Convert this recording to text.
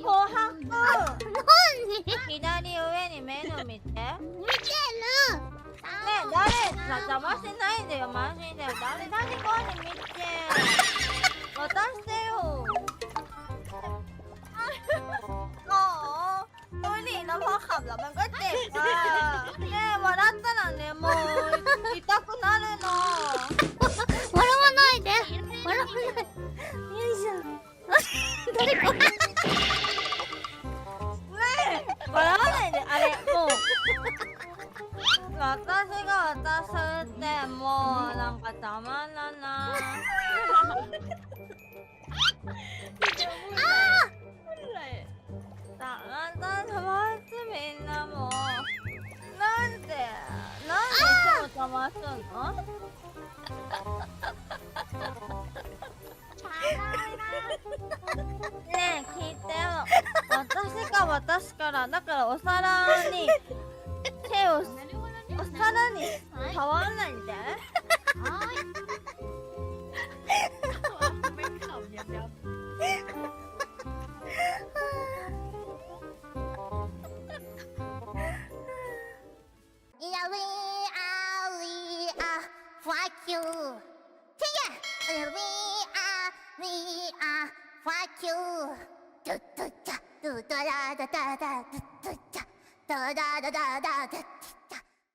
琥珀何左上にメヌ見てね見てる誰さ邪魔しないでよマジで誰誰かに見て渡してよโอ้ดูดิแล้วพอขับแล้วมันก็เจ็บอ่ะเนี่ย笑った しょ。誰か笑わないであれもう私が渡すってもうなんかたまらないだんだん飛ばしてみんなもなんでなんでいつも飛ばすの私からだからお皿に手をお皿に触らないで。いや we are we are fuck you てや we are we are fuck you ドラダダダドゥドゥチャドダダダダ